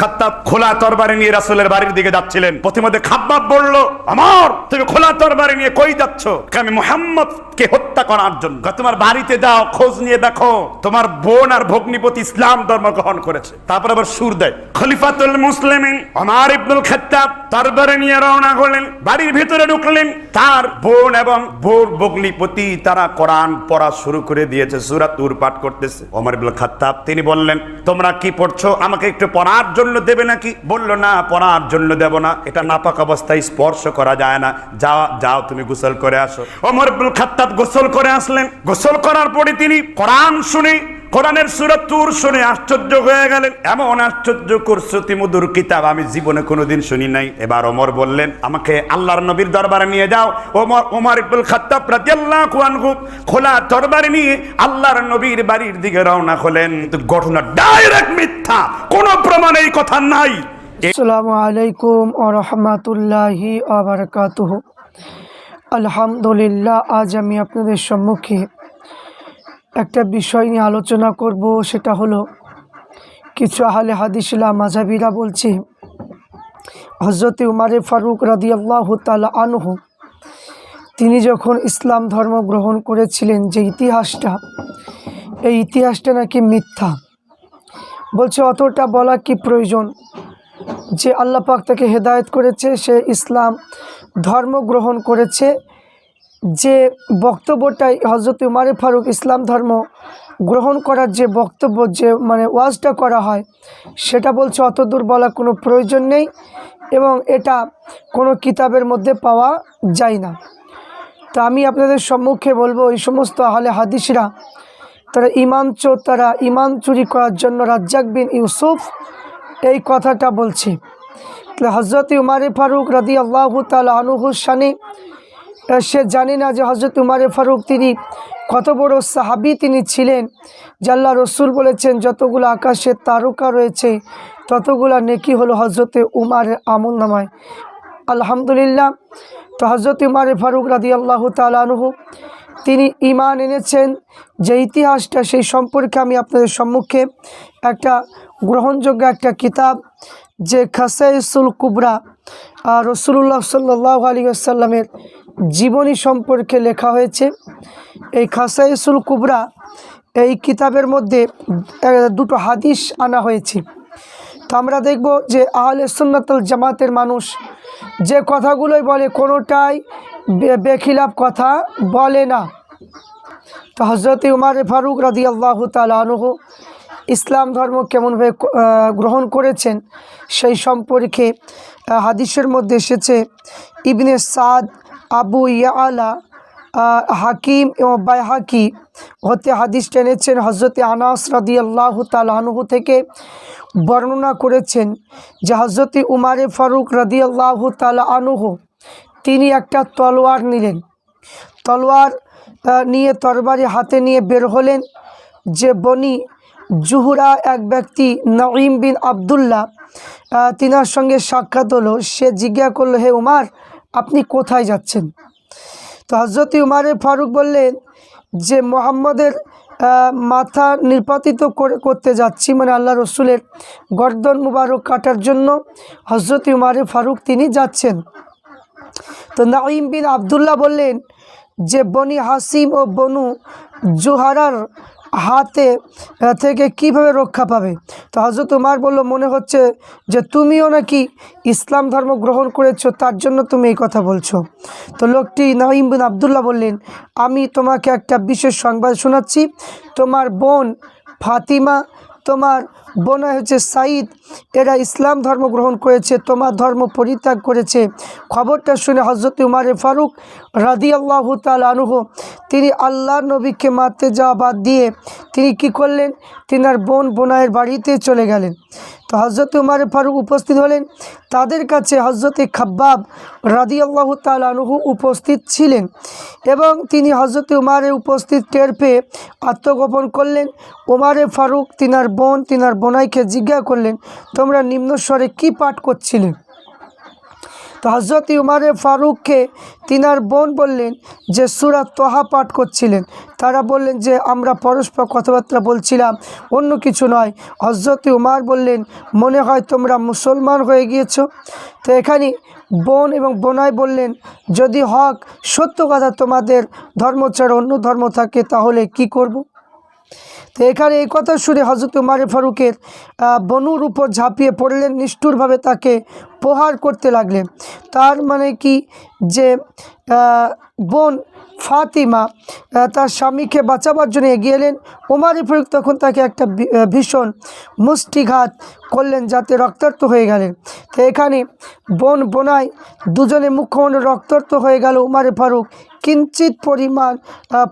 খাত্তাব খোলা তরবারি নিয়ে রাসূলের বাড়ির দিকে যাচ্ছিলেন। খাব্বাব তুমি খোলা তরবারি নিয়ে কই যাচ্ছ? আমি মুহাম্মদ কে হত্যা করার জন্য। তোমার বাড়িতে যাও, খোঁজ নিয়ে দেখো, তোমার বোন আর ভগ্নিপতি ইসলাম ধর্ম গ্রহণ করেছে। তারপর আবার সুর দেয়, খলিফাতুল ইবনুল তরবারি নিয়ে রওনা হলেন, বাড়ির ভিতরে ঢুকলেন। তার বোন এবং বোন ভগ্নিপতি তারা কোরআন পড়া শুরু করে দিয়েছে সূরা তুর পাঠ করতেছে। ওমর ইবনুল তিনি বললেন, তোমরা কি পড়ছো? আমাকে একটু পড়ার জন্য দেবে নাকি? বলল, না, পড়ার জন্য দেব না। এটা নাপাক অবস্থায় স্পর্শ করা যায় না। যাও যাও, তুমি গোসল করে আসো। খাত্তাত খাত্তাব গোসল করে আসলেন। গোসল করার পরে তিনি কোরআন শুনে কোরআনের সুরত তুর শুনে আশ্চর্য হয়ে গেলেন। এমন আশ্চর্য করছতি মধুর কিতাব, আমি জীবনে কোনোদিন শুনি নাই। এবার ওমর বললেন, আমাকে আল্লাহর নবীর দরবারে নিয়ে যাও। ওমর ওমর ইবনুল খাত্তাব রাদিয়াল্লাহু আনহু খোলা তরবারি নিয়ে আল্লাহর নবীর বাড়ির দিকে রওনা হলেন। ঘটনা ডাইরেক্ট মিথ্যা, কোনো প্রমাণ এই কথা নাই। আসসালামু আলাইকুম ও রহমতুল্লাহি আবরকাতুহ আলহামদুলিল্লাহ, আজ আমি আপনাদের সম্মুখে একটা বিষয় নিয়ে আলোচনা করব, সেটা হলো, কিছু আহলে হাদিসলা মাঝাবিরা বলছে হজরত উমারে ফারুক রাদি আল্লাহ তালা আনহু, তিনি যখন ইসলাম ধর্ম গ্রহণ করেছিলেন, যে ইতিহাসটা, এই ইতিহাসটা নাকি মিথ্যা। বলছে, অতটা বলা কি প্রয়োজন? যে আল্লাহ পাক তাকে হেদায়েত করেছে, সে ইসলাম ধর্ম গ্রহণ করেছে যে বক্তব্যটাই হজরত উমারে ফারুক ইসলাম ধর্ম গ্রহণ করার যে বক্তব্য যে মানে ওয়াজটা করা হয়, সেটা বলছে অত দূর বলা কোনো প্রয়োজন নেই এবং এটা কোনো কিতাবের মধ্যে পাওয়া যায় না। তো আমি আপনাদের সম্মুখে বলব এই সমস্ত আহলে হাদিসরা, তারা ইমান চোর তারা ইমান চুরি করার জন্য রাজ্জাক বিন ইউসুফ এই কথাটা বলছে। হজরত উমারে ফারুক রাদি আল্লাহ তাল সানি সে জানে না যে হজরত উমারে ফারুক তিনি কত বড় সাহাবি তিনি ছিলেন জাল্লা রসুল বলেছেন, যতগুলো আকাশের তারকা রয়েছে, ততগুলা নেকি হলো হজরতে উমারের আমল নামায়। আলহামদুলিল্লাহ, তো হজরত উমারে ফারুক রাদি আল্লাহ তালানহু তিনি ইমান এনেছেন। যে ইতিহাসটা সেই সম্পর্কে আমি আপনাদের সম্মুখে একটা গ্রহণযোগ্য একটা কিতাব, যে খাসাইসুল কুবরা রসুল্লাহ সাল্লাহ আলী আসাল্লামের জীবনী সম্পর্কে লেখা হয়েছে। এই খাসাইসুল কুবরা এই কিতাবের মধ্যে দুটো হাদিস আনা হয়েছে। তো আমরা দেখব যে আহলে সুন্নাতুল জামাতের মানুষ যে কথাগুলোই বলে, কোনোটাই বে- বেখিলাফ কথা বলে না। তো হজরত উমার ফারুক রাদি আল্লাহ তালহ ইসলাম ধর্ম কেমনভাবে গ্রহণ করেছেন সেই সম্পর্কে হাদিসের মধ্যে এসেছে, ইবনে সাদ, আবু ইয়ালা হাকিম এবং বাইহাকি হতে হাদিস টেনেছেন হজরত আনাস রাদি আল্লাহ তালহু থেকে বর্ণনা করেছেন যে হজরত উমারে ফারুক রাদি আল্লাহ তালা আনুহু, তিনি একটা তলোয়ার নিলেন। তলোয়ার নিয়ে তরবারি হাতে নিয়ে বের হলেন, যে বনি জুহুরা এক ব্যক্তি নঈম বিন আবদুল্লাহ তিনার সঙ্গে সাক্ষাৎ হলো। সে জিজ্ঞা করল, হে উমার, আপনি কোথায় যাচ্ছেন? তো হজরত উমারে ফারুক বললেন, যে মোহাম্মদের মাথা নির্পাতিত করে, করতে যাচ্ছি মানে আল্লাহ রসুলের গর্দন মুবারক কাটার জন্য হজরত উমারে ফারুক তিনি যাচ্ছেন। তো নাইম বিন আবদুল্লাহ বললেন, যে বনি হাসিম ও বনু জুহারার হাতে থেকে কীভাবে রক্ষা পাবে? তো হজরত উমার বলল, মনে হচ্ছে যে তুমিও নাকি ইসলাম ধর্ম গ্রহণ করেছ, তার জন্য তুমি এই কথা বলছো। তো লোকটি নাইম বিন আবদুল্লাহ বললেন, আমি তোমাকে একটা বিশেষ সংবাদ শোনাচ্ছি। তোমার বোন ফাতিমা তোমার বোনা হচ্ছে সাইদ এরা ইসলাম ধর্ম গ্রহণ করেছে, তোমার ধর্ম পরিত্যাগ করেছে। খবরটা শুনে হজরত উমারে ফারুক রাদি আল্লাহ আনুহ, তিনি আল্লাহ নবীকে মারতে যাওয়া বাদ দিয়ে তিনি কি করলেন? তিনার বোন বোনায়ের বাড়িতে চলে গেলেন। তো হজরত উমার ফারুক উপস্থিত হলেন। তাদের কাছে হজরত খাব্বাব রাদি আল্লাহ তালানহু উপস্থিত ছিলেন এবং তিনি হজরত উমারে উপস্থিত টের পেয়ে আত্মগোপন করলেন। উমারে ফারুক, তিনার বোন, তিনার বোনাইকে জিজ্ঞা করলেন, তোমরা নিম্নস্বরে কি পাঠ করছিলে? তো হজরত উমারে ফারুককে তিনার বোন বললেন যে, সুরা তোহা পাঠ করছিলেন। তারা বললেন যে, আমরা পরস্পর কথাবার্তা বলছিলাম, অন্য কিছু নয়। হজরত উমার বললেন, মনে হয় তোমরা মুসলমান হয়ে গিয়েছ। তো এখানে বোন এবং বোনাই বললেন, যদি হক সত্য কথা তোমাদের ধর্ম ছাড়া অন্য ধর্ম থাকে, তাহলে কি করব। তো এখানে এই কথা শুনে হজরত উমারে ফারুকের বনুর উপর ঝাঁপিয়ে পড়লেন, নিষ্ঠুরভাবে তাকে প্রহার করতে লাগলেন। তার মানে কি যে বোন ফাতিমা তার স্বামীকে বাঁচাবার জন্য এগিয়ে এলেন। উমারে ফারুক তখন তাকে একটা ভীষণ মুষ্টিঘাত করলেন যাতে রক্তাক্ত হয়ে গেলেন। তো এখানে বোন বোনায় দুজনে মুখ্যমন্ত্রী রক্তাক্ত হয়ে গেল উমারে ফারুক। কিঞ্চিত পরিমাণ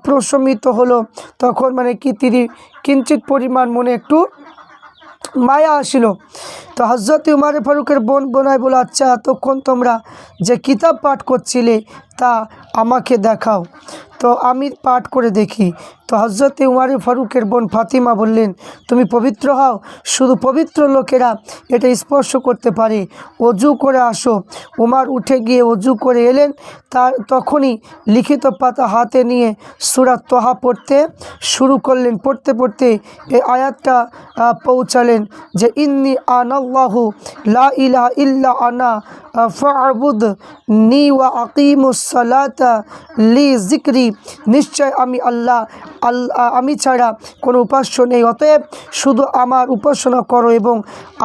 প্রশমিত হলো। তখন মানে কি তিনি কিঞ্চিত পরিমাণ মনে একটু মায়া আসিল। তো হজরত উমারে ফারুকের বোন বোনাই বলে আচ্ছা এতক্ষণ তোমরা যে কিতাব পাঠ করছিলে তা আমাকে দেখাও। তো আমি পাঠ করে দেখি। তো হজরত উমারে ফারুকের বোন ফাতিমা বললেন, তুমি পবিত্র হও। শুধু পবিত্র লোকেরা এটা স্পর্শ করতে পারে। অজু করে আসো। উমার উঠে গিয়ে অজু করে এলেন। তার তখনই লিখিত পাতা হাতে নিয়ে সুরাত তোহা পড়তে শুরু করলেন। পড়তে পড়তে এই আয়াতটা পৌঁছালেন যে, ইন্নি আনাল্লাহু লা ইলাহা ইল্লা আনা ফাবুদ নি ওয়া আকিমুস সালাতা লি জিক্রি নিশ্চয় আমি আল্লাহ আল্লাহ, আমি ছাড়া কোনো উপাস্য নেই। অতএব শুধু আমার উপাসনা করো এবং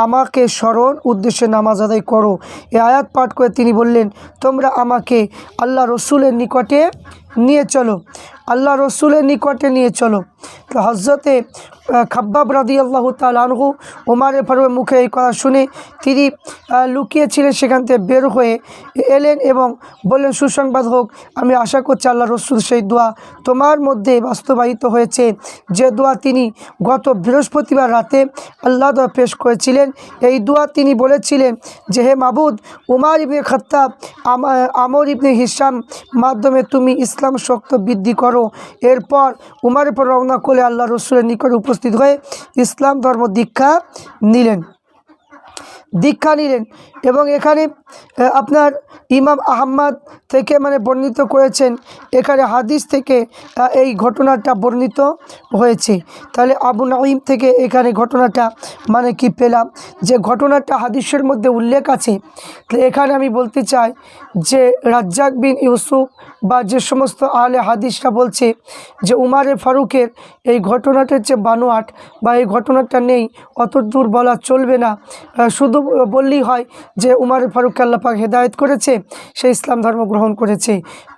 আমাকে স্মরণ উদ্দেশ্যে নামাজ আদায় করো। এ আয়াত পাঠ করে তিনি বললেন, তোমরা আমাকে আল্লাহ রসুলের নিকটে নিয়ে চলো। আল্লাহ রসুলের নিকটে নিয়ে চলো। তো হজরতে খাব্বাব রাদি আল্লাহ তালহু ওমারে ফারুকের মুখে এই কথা শুনে তিনি লুকিয়েছিলেন সেখান থেকে বের হয়ে এলেন এবং বললেন সুসংবাদ হোক, আমি আশা করছি আল্লাহ রসুল সেই দোয়া তোমার মধ্যে বাস্তবায়িত হয়েছে। যে দোয়া তিনি গত বৃহস্পতিবার রাতে আল্লাহ দোয়া পেশ করেছিলেন, এই দোয়া তিনি বলেছিলেন যে, হে মাবুদ, উমার ইবনে খত্তাব, আমা- আমর ইবনে হিসাম মাধ্যমে তুমি ইসলাম শক্ত বৃদ্ধি করো। এরপর উমারের পর রওনা করে আল্লাহ রসুলের নিকট উপস্থিত হয়ে ইসলাম ধর্ম দীক্ষা নিলেন। দীক্ষা নিলেন। এবং এখানে আপনার ইমাম আহম্মদ থেকে মানে বর্ণিত করেছেন, এখানে হাদিস থেকে এই ঘটনাটা বর্ণিত হয়েছে। তাহলে আবু নাইম থেকে এখানে ঘটনাটা মানে কি পেলাম? যে ঘটনাটা হাদিসের মধ্যে উল্লেখ আছে এখানে আমি বলতে চাই যে রাজ্জাক বিন ইউসুফ বা যে সমস্ত আহলে হাদিসরা বলছে যে উমারে ফারুকের এই ঘটনাটার যে বানোয়াট বা এই ঘটনাটা নেই, অত দূর বলা চলবে না। শুধু বললেই হয় যে উমার ফারুককে আল্লাপাক হেদায়ত করেছে, সে ইসলাম ধর্ম গ্রহণ করেছে।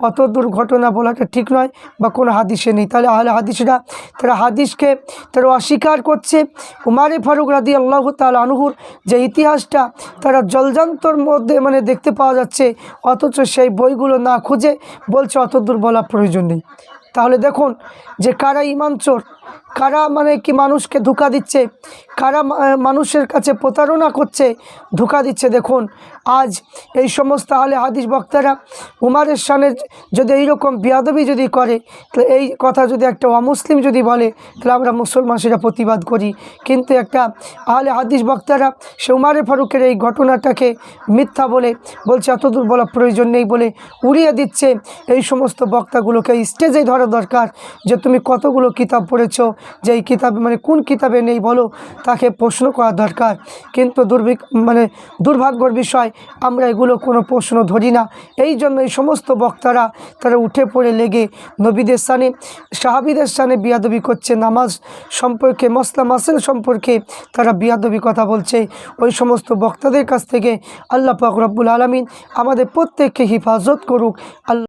অত দূর ঘটনা বলাটা ঠিক নয় বা কোনো হাদিসে নেই। তাহলে আহলে হাদিসরা, তারা হাদিসকে, তারা অস্বীকার করছে। উমারে ফারুক রাদি আল্লাহ তাল আনহুর যে ইতিহাসটা, তারা জলজান্তর মধ্যে মানে দেখতে পাওয়া যাচ্ছে, অথচ সেই বইগুলো না খুঁজে বলছে অত দূর বলা প্রয়োজন নেই। তাহলে দেখুন যে কারা ইমান চোর কারা মানে কি মানুষকে ধোকা দিচ্ছে? কারা মানুষের কাছে প্রতারণা করছে, ধোকা দিচ্ছে? দেখুন, আজ এই সমস্ত আলে হাদিস বক্তারা উমারের সামনে যদি এইরকম বিয়াদবি যদি করে তো এই কথা যদি একটা অমুসলিম যদি বলে, তাহলে আমরা মুসলমান সেটা প্রতিবাদ করি। কিন্তু একটা আহলে হাদিস বক্তারা সে উমারে ফারুকের এই ঘটনাটাকে মিথ্যা বলে, বলছে, এতদূর বলা প্রয়োজন নেই বলে উড়িয়ে দিচ্ছে। এই সমস্ত বক্তাগুলোকে স্টেজে ধরা দরকার যে, তুমি কতগুলো কিতাব পড়েছো? যে এই কিতাবে মানে কোন কিতাবে নেই বলো, তাকে প্রশ্ন করা দরকার। কিন্তু দুর্ভিক মানে দুর্ভাগ্যর বিষয়, আমরা এগুলো কোনো প্রশ্ন ধরি না। এই জন্য এই সমস্ত বক্তারা তারা উঠে পড়ে লেগে নবীদের স্থানে সাহাবিদের স্থানে বিয়াদবি করছে। নামাজ সম্পর্কে, মসলা, মাসেল সম্পর্কে তারা বিয়াদবি কথা বলছে। ওই সমস্ত বক্তাদের কাছ থেকে আল্লাহ পাক রব্বুল আলমিন আমাদের প্রত্যেককে হেফাজত করুক। আল্লাহ